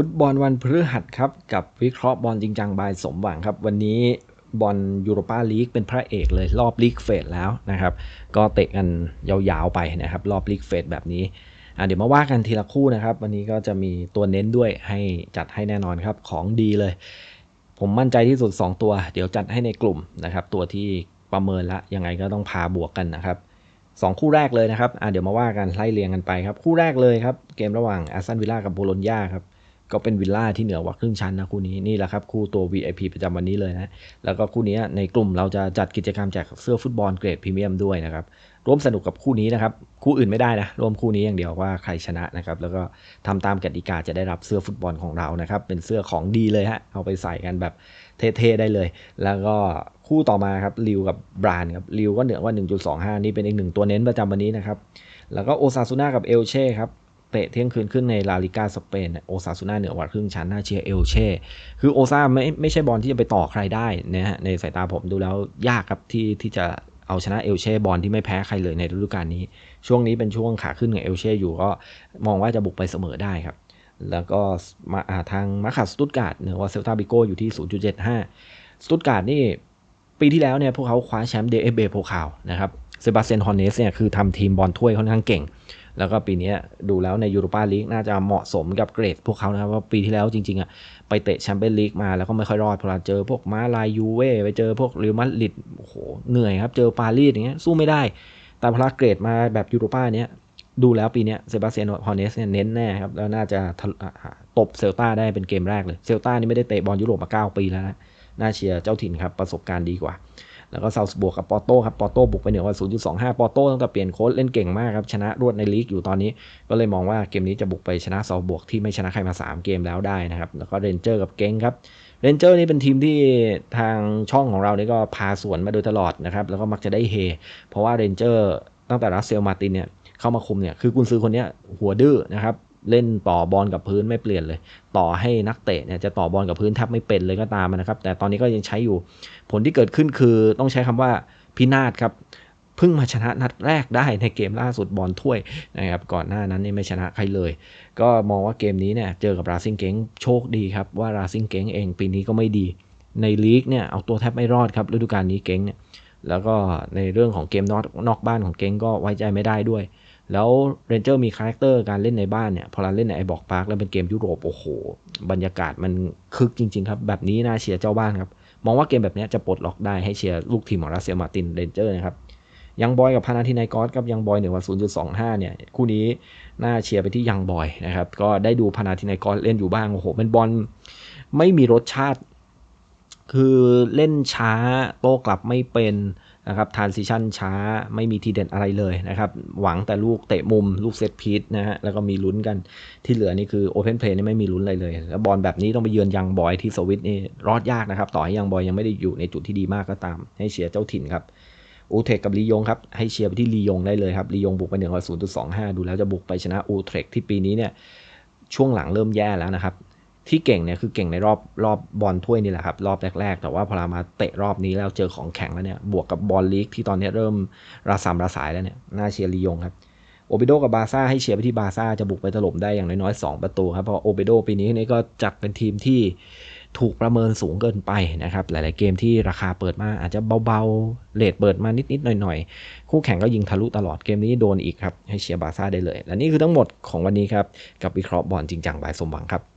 ฟุตบอลวันพฤหัสครับ กับวิเคราะห์บอลจริงจังบายสมหวังครับ วันนี้บอลยูโรปาลีกเป็นพระเอกเลยรอบลีกเฟสแล้วนะครับ ก็เตะกันยาวๆไปนะครับ รอบลีกเฟสแบบนี้เดี๋ยวมาว่ากันทีละคู่นะครับ วันนี้ก็จะมีตัวเน้นด้วยให้จัดให้แน่นอนครับของดีเลย ผมมั่นใจที่สุด 2 ตัว เดี๋ยวจัดให้ในกลุ่มนะครับ ตัวที่ประเมินละยังไงก็ต้องพาบวกกันนะครับสองคู่แรกเลยนะครับเดี๋ยวมาว่ากันไล่เรียงกันไปครับ คู่แรกเลยครับ เกมระหว่างแอสตันวิลล่ากับโบโลญญาครับ ก็เป็นวิลล่าที่เหนือกว่าครึ่งชั้นนะคู่นี้นี่แหละครับคู่ตัว VIP ประจำวันนี้เลยนะแล้วก็คู่นี้ในกลุ่มเราจะจัดกิจกรรมแจกเสื้อฟุตบอลเกรดพรีเมียมด้วยนะครับร่วมสนุกกับคู่นี้นะครับคู่อื่นไม่ได้นะร่วมคู่นี้อย่างเดียวว่าใครชนะนะครับแล้วก็ทำตามกติกาจะได้รับเสื้อฟุตบอลของเรานะครับเป็นเสื้อของดีเลยฮะเอาไปใส่กันแบบเท่ๆได้เลย แล้วก็คู่ต่อมาครับลิวกับบรานครับลิวก็เหนือกว่า 1.25 นี่เป็นอีกหนึ่งตัวเน้นประจำวันนี้นะครับแล้วก็โอซาซูน่ากับเอลเช่ครับ เตะเที่ยงคืนขึ้นในลาลิกาสเปนโอซาซูน่าเหนือกว่าครึ่งชั้นน่าเชียร์เอลเช่คือโอซาไม่ไม่ใช่บอลที่จะไปต่อใครได้นะฮะในสายตาผมดูแล้วยากครับที่ที่จะเอาชนะเอลเช่บอลที่ไม่แพ้ใครเลยในฤดูกาลนี้ ช่วงนี้เป็นช่วงขาขึ้นของเอลเช่อยู่ก็มองว่าจะบุกไปเสมอได้ครับแล้วก็มาทางมาคัสสตุตการ์ดเหนือว่าเซลตาบิโกอยู่ที่ 0.75 สตุตการ์ดนี่ปีที่แล้วเนี่ยพวกเขาคว้าแชมป์เดเอเบโพคาวนะครับเซบาสเตียนฮอนเนสเนี่ยคือทำทีมบอลถ้วยค่อนข้างเก่ง แล้วก็ปีนี้ดูแล้วในยูโรปาลีกน่าจะเหมาะสมกับเกรดพวกเขานะครับว่าปีที่แล้วจริงๆอะไปเตะแชมเปี้ยนลีกมาแล้วก็ไม่ค่อยรอดพอเจอพวกมาลายยูเว่ไปเจอพวกเรอัลมาดริดโอ้โหเหนื่อยครับ เจอปารีสอย่างเงี้ยสู้ไม่ได้ แต่พอเกรดมาแบบยูโรปาเนี้ยดูแล้วปีนี้เซบาสเตียนฮอนเนสเนี่ยเน้นแน่ครับแล้วน่าจะตบเซลตาได้เป็นเกมแรกเลยเซลตานี่ไม่ได้เตะบอลยุโรปมา 9 ปีแล้วนะน่าเชียร์เจ้าถิ่นครับประสบการณ์ดีกว่า แล้วก็ซาวส์บวกกับปอโต้ครับปอโต้บุกไปเหนือกว่า 0.25 ปอโต้ตั้งแต่เปลี่ยนโค้ชเล่นเก่งมากครับชนะรวดในลีกอยู่ตอนนี้ ก็เลยมองว่าเกมนี้จะบุกไปชนะซาวบวกที่ไม่ชนะใครมา 3 เกมแล้วได้นะครับแล้วก็เรนเจอร์กับเก้งครับเรนเจอร์นี่เป็นทีมที่ทางช่องของเรานี่ก็พาสวนมาโดยตลอดนะครับแล้วก็มักจะได้เฮเพราะว่าเรนเจอร์ตั้งแต่รัสเซลมาตินเนี่ยเข้ามาคุมเนี่ยคือกุนซือคนนี้หัวดื้อนะครับ เล่นต่อบอลกับพื้นไม่เปลี่ยนเลย ต่อให้นักเตะเนี่ยจะต่อบอลกับพื้นแทบไม่เป็นเลยก็ตามนะครับ แต่ตอนนี้ก็ยังใช้อยู่ ผลที่เกิดขึ้นคือต้องใช้คำว่าพินาศครับเพิ่งมาชนะนัดแรกได้ในเกมล่าสุดบอลถ้วยนะครับก่อนหน้านั้นนี่ไม่ชนะใครเลย ก็มองว่าเกมนี้เนี่ยเจอกับราซิงเก้งโชคดีครับว่าราซิงเก้งเองปีนี้ก็ไม่ดี ในลีกเนี่ยเอาตัวแทบไม่รอดครับฤดูกาลนี้เก้งเนี่ยแล้วก็ในเรื่องของเกมนอกนอกบ้านของเก้งก็ไว้ใจไม่ได้ด้วย แล้วเรนเจอร์มีคาแรคเตอร์การเล่นในบ้านเนี่ย พอเราเล่นในไอบอกพาร์คแล้วเป็นเกมยุโรป โอ้โห บรรยากาศมันคึกจริง ๆ ครับ แบบนี้น่าเชียร์เจ้าบ้านครับ มองว่าเกมแบบนี้จะปลดล็อกได้ให้เชียร์ลูกทีมของรัสเซียมาตินเรนเจอร์นะครับยังบอยกับพานาทินายกอสครับยังบอยหนือกว่า0.25เนี่ย คู่นี้น่าเชียร์ไปที่ยังบอยนะครับ ก็ได้ดูพานาทินายกอสเล่นอยู่บ้างโอ้โหเป็นบอลไม่มีรสชาติ คือเล่นช้าโต้กลับไม่เป็น นะครับทานซิชันช้าไม่มีทีเด็ดอะไรเลยนะครับ หวังแต่ลูกเตะมุมลูกเซตพีทนะฮะแล้วก็มีลุ้นกันที่เหลือนี่คือโอเพนเพลย์นี่ไม่มีลุ้นอะไรเลย แล้วบอลแบบนี้ต้องไปเยือนยังบอยที่สวิตนี่รอดยากนะครับ ต่อให้ยังบอยยังไม่ได้อยู่ในจุดที่ดีมากก็ตาม ให้เชียร์เจ้าถิ่นครับอูเทคกับลียงครับ ให้เชียร์ไปที่ลียงได้เลยครับลียงบุกไปหนึ่งร้อยศูนย์จุดสองห้าดูแล้วจะบุกไปชนะอูเทคที่ปีนี้เนี่ยช่วงหลังเริ่มแย่แล้วนะครับ ที่เก่งเนี่ยคือเก่งในรอบรอบบอลถ้วยนี่แหละครับ รอบแรก ๆ แต่ว่าพอามาเตะรอบนี้แล้วเจอของแข็งแล้วเนี่ยบวกกับบอลลีกที่ตอนนี้เริ่มระสามระสายแล้วเนี่ยน่าเชียร์ลียงครับโอเบโดกับบาซ่าให้เชียร์ไปที่บาซ่าจะบุกไปถล่มได้อย่างน้อยๆ2ประตูครับเพราะโอเบโดปีนี้นี่ก็จัดเป็นทีมที่ถูกประเมินสูงเกินไปนะครับ หลายๆเกมที่ราคาเปิดมาอาจจะเบาๆเลทเปิดมานิดๆหน่อยๆ คู่แข่งก็ยิงทะลุตลอดเกมนี้โดนอีกครับ ให้เชียร์บาซ่าได้เลย และนี่คือทั้งหมดของวันนี้ครับ กับวิเคราะห์บอลจริงจังบายสมหวังครับ